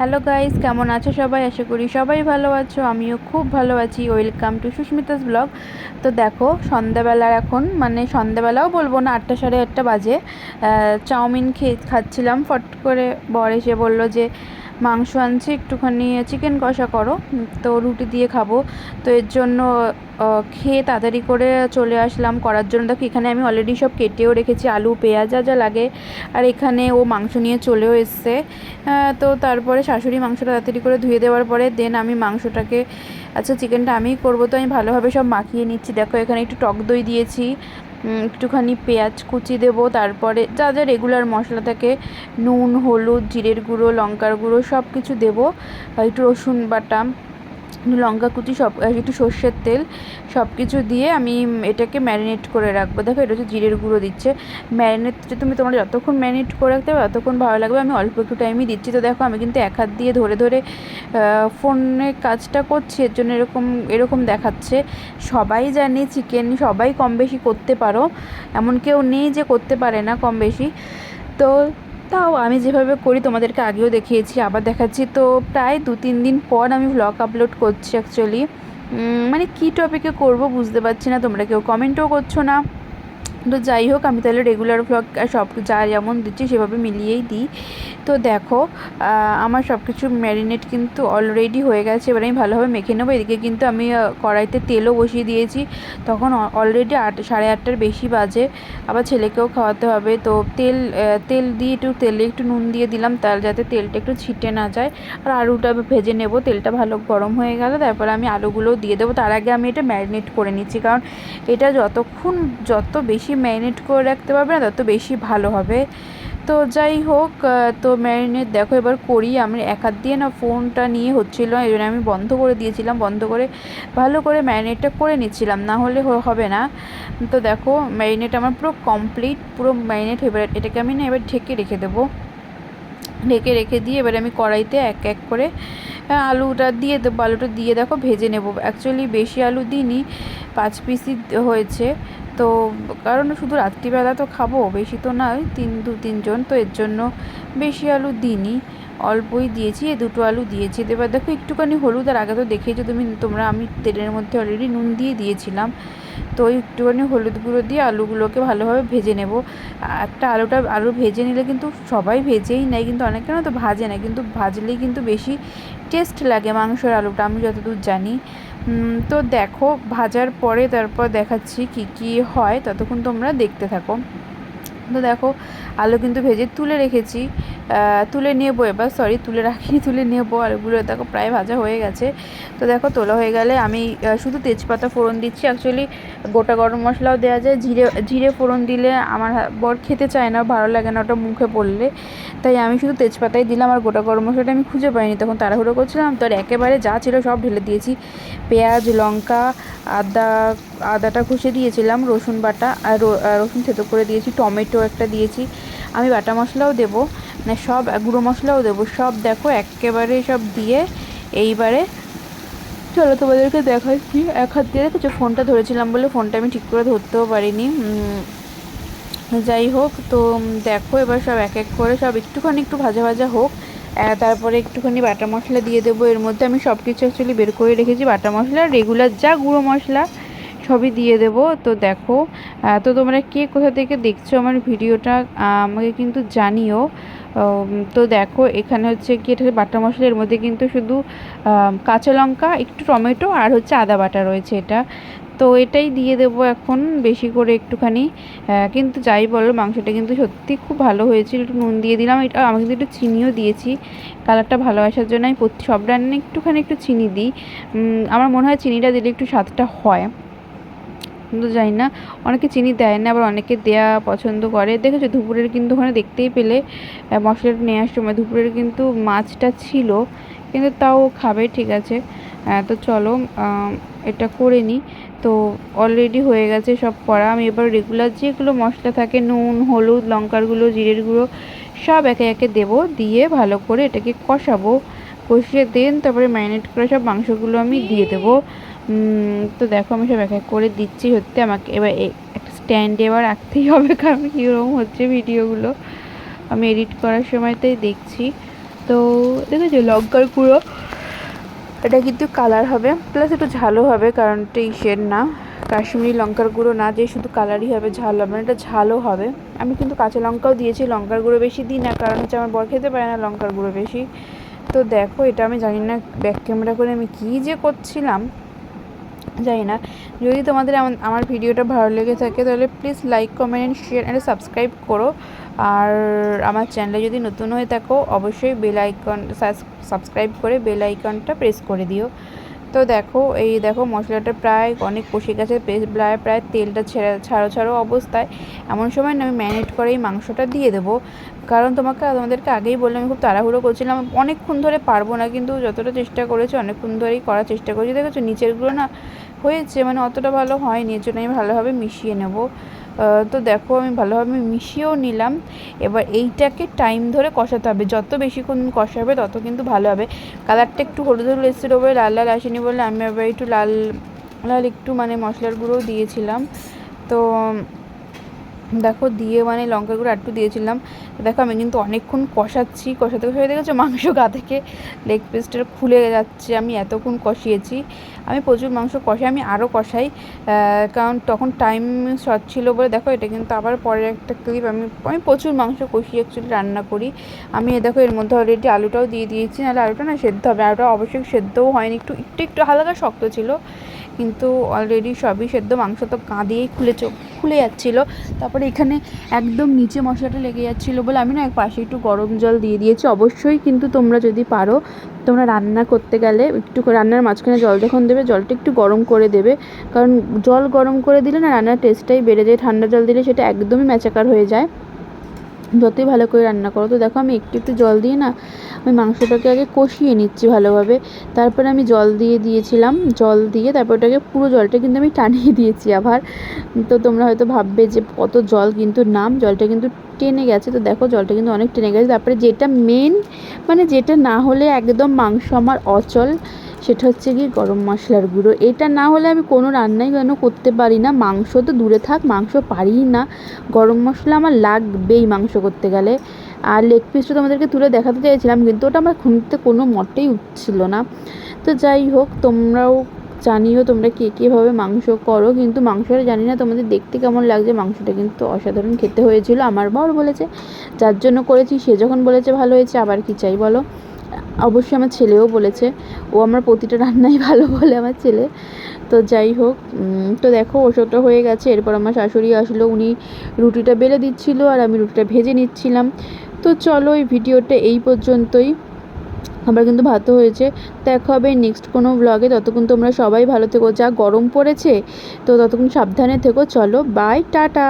Hello guys কেমন আছো সবাই? আশা করি সবাই ভালো আছো, আমিও খুব ভালো আছি। Welcome to Susmita's blog. তো দেখো, সন্ধ্যাবেলার এখন মানে সন্ধ্যাবেলাও বলব না, আটটা সাড়ে আটটা বাজে। চাউমিন খেয়ে খাচ্ছিলাম, ফট করে বর এসে বলল যে মাংস আনছি, একটুখানি চিকেন কষা করো, তো রুটি দিয়ে খাব। তো এর জন্য খেয়ে তাড়াতাড়ি করে চলে আসলাম করার জন্য। দেখো, এখানে আমি অলরেডি সব কেটেও রেখেছি, আলু, পেঁয়াজ, যা যা লাগে। আর এখানে ও মাংস নিয়ে চলেও এসছে। তো তারপরে শাশুড়ি মাংসটা তাড়াতাড়ি করে ধুয়ে দেওয়ার পরে দেন আমি মাংসটাকে আচ্ছা চিকেনটা আমিই করব। তো আমি ভালোভাবে সব মাখিয়ে নিচ্ছি। দেখো, এখানে একটু টক দই দিয়েছি। একটুখানি পেঁয়াজ কুচি দেব, তারপরে যা যা রেগুলার মশলা থাকে, নুন, হলুদ, জিরের গুঁড়ো, লঙ্কার গুঁড়ো সব কিছু দেবো, একটু রসুন বাটা লঙ্কা কুচি সব একটু সর্ষের তেল সব কিছু দিয়ে আমি এটাকে ম্যারিনেট করে রাখব। দেখো, এটা হচ্ছে জিরের গুঁড়ো দিচ্ছে। ম্যারিনেট তুমি তোমরা যতক্ষণ ম্যারিনেট করে রাখতে পারো, ততক্ষণ ভালো লাগবে। আমি অল্প একটু টাইমই দিচ্ছি। তো দেখো, আমি কিন্তু এক হাত দিয়ে ধরে ধরে ফোনে কাজটা করছি। এর জন্য এরকম এরকম দেখাচ্ছে। সবাই জানে চিকেন সবাই কম বেশি করতে পারো। এমন কেউ নেই যে করতে পারে না কম বেশি। তো তাও আমি যেভাবে করি তোমাদেরকে আগেও দেখিয়েছি, আবার দেখাচ্ছি। তো প্রায় দু তিন দিন পর আমি ব্লগ আপলোড করছি অ্যাকচুয়ালি মানে কী টপিকে করব বুঝতে পারছি না, তোমরা কেউ কমেন্টও করছ না। তো যাই হোক, আমি তাহলে রেগুলার ভ্লগ সব যা যেমন দিচ্ছি সেভাবে মিলিয়েই দিই। তো দেখো আমার সব কিছু ম্যারিনেট কিন্তু অলরেডি হয়ে গেছে। এবার আমি ভালোভাবে মেখে নেব। এদিকে কিন্তু আমি কড়াইতে তেলও বসিয়ে দিয়েছি। তখন অলরেডি আট, সাড়ে আটটার বেশি বাজে। আবার ছেলেকেও খাওয়াতে হবে। তো তেল তেল দিয়ে একটু, তেলে একটু নুন দিয়ে দিলাম তার যাতে তেলটা একটু ছিটে না যায়। আর আলুটা ভেজে নেব। তেলটা ভালো গরম হয়ে গেল। তারপরে আমি আলুগুলোও দিয়ে দেবো। তার আগে আমি এটা ম্যারিনেট করে নিচ্ছি। কারণ এটা যতক্ষণ, যত বেশি ম্যারিনেট করে রাখতে পারবে না, তত বেশি ভালো হবে। তো যাই হোক তো ম্যারিনেট দেখো, এবার করি আমি। এক হাত দিয়ে না ফোনটা নিয়ে হচ্ছিল, এই জন্য আমি বন্ধ করে দিয়েছিলাম, বন্ধ করে ভালো করে ম্যারিনেটটা করে নিচ্ছিলাম, না হলে হবে না। তো দেখো ম্যারিনেট আমার পুরো কমপ্লিট পুরো ম্যারিনেট এবার এটাকে আমি না এবার ঢেকে রেখে দেবো। ঢেকে রেখে দিয়ে এবার আমি কড়াইতে এক এক করে আলুটা দিয়ে দেবো, আলুটা দিয়ে দেখো ভেজে নেব। অ্যাকচুয়ালি বেশি আলু দিইনি, পাঁচ পিসই হয়েছে। তো কারণ শুধু রাত্রিবেলা তো খাব, বেশি তো না ওই তিন, দু, তিনজন, তো এর জন্য বেশি আলু দিইনি। অল্পই দিয়েছি এই দুটো আলু দিয়েছি। এবার দেখো একটুখানি হলুদ, আর আগে তো দেখেইছো তুমি, তোমরা আমি তেলের মধ্যে অলরেডি নুন দিয়ে দিয়েছিলাম। তো ওই একটুখানি হলুদ গুঁড়ো দিয়ে আলুগুলোকে ভালোভাবে ভেজে নেব। একটা আলুটা, আলু ভেজে নিলে কিন্তু সবাই ভেজেই নেয়, কিন্তু অনেকে না তো ভাজে না, কিন্তু ভাজলেই কিন্তু বেশি টেস্ট লাগে মাংসের আলুটা, আমি যতদূর জানি। তো দেখো, ভাজার পরে তারপর দেখাচ্ছি কি কি হয়, ততক্ষণ তোমরা দেখতে থাকো। তো দেখো, আলু কিন্তু ভেজে তুলে রেখেছি। তুলে নেব এবার সরি তুলে রাখিনি, তুলে নেব আলুগুলো দেখো প্রায় ভাজা হয়ে গেছে। তো দেখো, তোলা হয়ে গেলে আমি শুধু তেজপাতা ফোড়ন দিচ্ছি। অ্যাকচুয়ালি গোটা গরম মশলাও দেওয়া যায়। জিরে জিরে ফোড়ন দিলে আমার বর খেতে চায় না, ভালো লাগে না ওটা মুখে পড়লে। তাই আমি শুধু তেজপাতাই দিলাম আর গোটা গরম মশলাটা আমি খুঁজে পাইনি। তখন তাড়াহুড়ো করছিলাম, তো একেবারে যা ছিল সব ঢেলে দিয়েছি। পেঁয়াজ, লঙ্কা, আদা, আদাটা ঘষে দিয়েছিলাম, রসুন বাটা আর রসুন থেতো করে দিয়েছি, টমেটো একটা দিয়েছি। আমি বাটা মশলাও দেবো মানে সব গুঁড়ো মশলাও দেবো। সব দেখো একেবারে সব দিয়ে এইবারে চলো তোমাদেরকে দেখাচ্ছি এক হাত দিয়ে দেখেছ? ফোনটা ধরেছিলাম বলে ফোনটা আমি ঠিক করে ধরতেও পারিনি। যাই হোক, তো দেখো এবার সব এক এক করে সব একটুখানি একটু ভাজা ভাজা হোক। তারপরে একটুখানি বাটা মশলা দিয়ে দেবো। এর মধ্যে আমি সব কিছু অ্যাকচুয়ালি বের করে রেখেছি। বাটা মশলা রেগুলার যা গুঁড়ো মশলা সবই দিয়ে দেবো। তো দেখো তো তোমরা কে কোথা থেকে দেখছ আমার ভিডিওটা আমাকে কিন্তু জানিও। তো দেখো, এখানে হচ্ছে কি, এটা বাটা মশলা, এর মধ্যে কিন্তু শুধু কাঁচা লঙ্কা, একটু টমেটো আর হচ্ছে আদা বাটা রয়েছে এটা। তো এটাই দিয়ে দেবো এখন বেশি করে একটুখানি। কিন্তু যাই বলো, মাংসটা কিন্তু সত্যি খুব ভালো হয়েছিল, একটু নুন দিয়ে দিলাম। এটা আমি কিন্তু একটু চিনিও দিয়েছি। কালারটা ভালো আসার জন্য আমি সব রান্না একটুখানি একটু চিনি দিই। আমার মনে হয় চিনিটা দিলে একটু স্বাদটা হয়। কিন্তু জানি না। অনেকে চিনি দেয় না, আবার অনেকে দেয়া পছন্দ করে। দেখেছ, দুপুরের কিন্তু ওখানে দেখতেই পেলে। মশলাটা নেওয়ার সময় দুপুরের কিন্তু মাছটা ছিল, কিন্তু তাও খাবে, ঠিক আছে। তো চলো এটা করে নিই তো অলরেডি হয়ে গেছে সব করা। আমি এবার রেগুলার যেগুলো মশলা থাকে, নুন, হলুদ, লঙ্কার গুঁড়ো, জিরের গুঁড়ো, সব একে একে দেবো। দিয়ে ভালো করে এটাকে কষাবো। কষিয়ে দেন, তারপরে ম্যারিনেট করে সব মাংসগুলো আমি দিয়ে দেবো। তো দেখো আমি সব এক এক করে দিচ্ছি সত্যি আমাকে। এবার একটা স্ট্যান্ডে এবার রাখতেই হবে, কারণ কীরকম হচ্ছে ভিডিওগুলো। আমি এডিট করার সময়তেই দেখছি। তো দেখেছ লঙ্কার গুঁড়ো, এটা কিন্তু কালার হবে প্লাস একটু ঝালও হবে, কারণ এটা ইসের না। কাশ্মীরি লঙ্কার গুঁড়ো না, যে শুধু কালারই হবে, ঝাল হবে না, এটা ঝালও হবে। আমি কিন্তু কাঁচা লঙ্কাও দিয়েছি, লঙ্কার গুঁড়ো বেশি দিই না, কারণ হচ্ছে আমার বর খেতে পারে না লঙ্কার গুঁড়ো বেশি। তো দেখো, এটা আমি জানি না ব্যাক ক্যামেরা করে আমি কী যে করছিলাম। জানি না। যদি তোমাদের আমা- আমার ভিডিওটা ভালো লেগে থাকে, তাহলে please like comment share and subscribe করো। আর আমার চ্যানেলে যদি নতুন হয়ে থাকো, অবশ্যই বেল আইকন সাবস্ক্রাইব করে বেল আইকনটা প্রেস করে দিও। তো দেখো, এই দেখো মশলাটা প্রায় অনেক কষে গেছে প্রায় প্রায় তেলটা ছেড়ে, ছাড়ো ছাড়ো অবস্থায়। এমন সময় আমি ম্যারিনেট করে এই মাংসটা দিয়ে দেবো। কারণ তোমাকে, তোমাদেরকে আগেই বললাম, আমি খুব তাড়াহুড়ো করছিলাম। অনেকক্ষণ ধরে পারব না, কিন্তু যতটা চেষ্টা করেছি, অনেকক্ষণ ধরেই করার চেষ্টা করেছি। দেখেছ, নিচেরগুলো না হয়েছে মানে অতটা ভালো হয়নি, এর জন্য আমি ভালোভাবে মিশিয়ে নেব। তো দেখো, আমি ভালোভাবে মিশিয়েও নিলাম। এবার এইটাকে টাইম ধরে কষাতে হবে। যত বেশিক্ষণ কষাবে, তত কিন্তু ভালো হবে। কালারটা একটু হলুদ হলুদ এসেছিল বলে লাল লাল আসেনি বলে আমি আবার একটু লাল লাল একটু মানে মশলার গুঁড়োও দিয়েছিলাম। তো দেখো দিয়ে মানে লঙ্কা গুঁড়ো একটু দিয়েছিলাম। দেখো আমি কিন্তু অনেকক্ষণ কষাচ্ছি, কষাতে কষাতে দেখেছ মাংস গা থেকে লেগ পিসটা খুলে যাচ্ছে, আমি এতক্ষণ কষিয়েছি। আমি প্রচুর মাংস কষাই, আমি আরও কষাই কারণ তখন টাইম শর্ট ছিল বলে দেখো এটা কিন্তু আবার পরের একটা ক্লিপ আমি আমি প্রচুর মাংস কষিয়ে অ্যাকচুয়ালি রান্না করি। আমি দেখো এর মধ্যে অলরেডি আলুটাও দিয়ে দিয়েছি, নাহলে আলুটা না সেদ্ধ হবে, আলুটা অবশ্যই সেদ্ধও হয়নি, একটু একটু একটু হালকা শক্ত ছিল। কিন্তু অলরেডি সবই সেদ্ধ, মাংস তো কাঁদিয়েই খুলে চোখ খুলে যাচ্ছিল। তারপরে এখানে একদম নিচে মশলাটা লেগে যাচ্ছিল বলে আমি না এক পাশে একটু গরম জল দিয়ে দিয়েছি। অবশ্যই কিন্তু তোমরা যদি পারো, তোমরা রান্না করতে গেলে একটু রান্নার মাঝখানে জল যখন দেবে, জলটা একটু গরম করে দেবে। কারণ জল গরম করে দিলে না রান্নার টেস্টটাই বেড়ে যায়। ঠান্ডা জল দিলে সেটা একদমই ম্যাচাকার হয়ে যায়। যতই ভালো করে রান্না করো। তো দেখো আমি একটু একটু জল দিয়ে না আমি মাংসটাকে আগে কষিয়ে নিচ্ছি ভালোভাবে। তারপরে আমি জল দিয়ে দিয়েছিলাম, জল দিয়ে তারপর ওটাকে পুরো জলটা কিন্তু আমি টানিয়ে দিয়েছি আবার। তো তোমরা হয়তো ভাববে যে কত জল কিন্তু নাম, জলটা কিন্তু টেনে গেছে। তো দেখো জলটা কিন্তু অনেক টেনে গেছে। তারপরে যেটা মেন মানে যেটা না হলে একদম মাংস আমার অচল। সেটা হচ্ছে কি গরম মশলার গুঁড়ো। এটা না হলে আমি কোনো রান্নাই কেন করতে পারি না। মাংস তো দূরে থাক, মাংস পারিই না। গরম মশলা আমার লাগবেই মাংস করতে গেলে। আর লেগ পিসটা তোমাদেরকে তুলে দেখাতে চাইছিলাম, কিন্তু ওটা আমার খুঁজতে কোনো মতেই উঠছিল না। তো যাই হোক, তোমরাও জানিও তোমরা কে কীভাবে মাংস করো। কিন্তু মাংসটা জানি না তোমাদের দেখতে কেমন লাগছে। মাংসটা কিন্তু অসাধারণ খেতে হয়েছিল। আমার বর বলেছে, যার জন্য করেছি, সে যখন বলেছে, ভালো হয়েছে, আবার কি চাই বলো? অবশ্যই আমার ছেলেও বলেছে, ও আমার প্রতিটা রান্নাই ভালো বলে আমার ছেলে। তো যাই হোক তো দেখো ওষুধটা হয়ে গেছে। এরপর আমার শাশুড়ি আসলো, উনি রুটিটা বেলে দিচ্ছিল আর আমি রুটিটা ভেজে নিচ্ছিলাম। তো চলো, এই ভিডিওটা এই পর্যন্তই। আমার কিন্তু ভাতও হয়েছে। দেখা হবে নেক্সট কোনো ব্লগে ততক্ষণ তোমরা সবাই ভালো থেকো। যা গরম পড়েছে, তো ততক্ষণ সাবধানে থেকো। চলো বাই টাটা!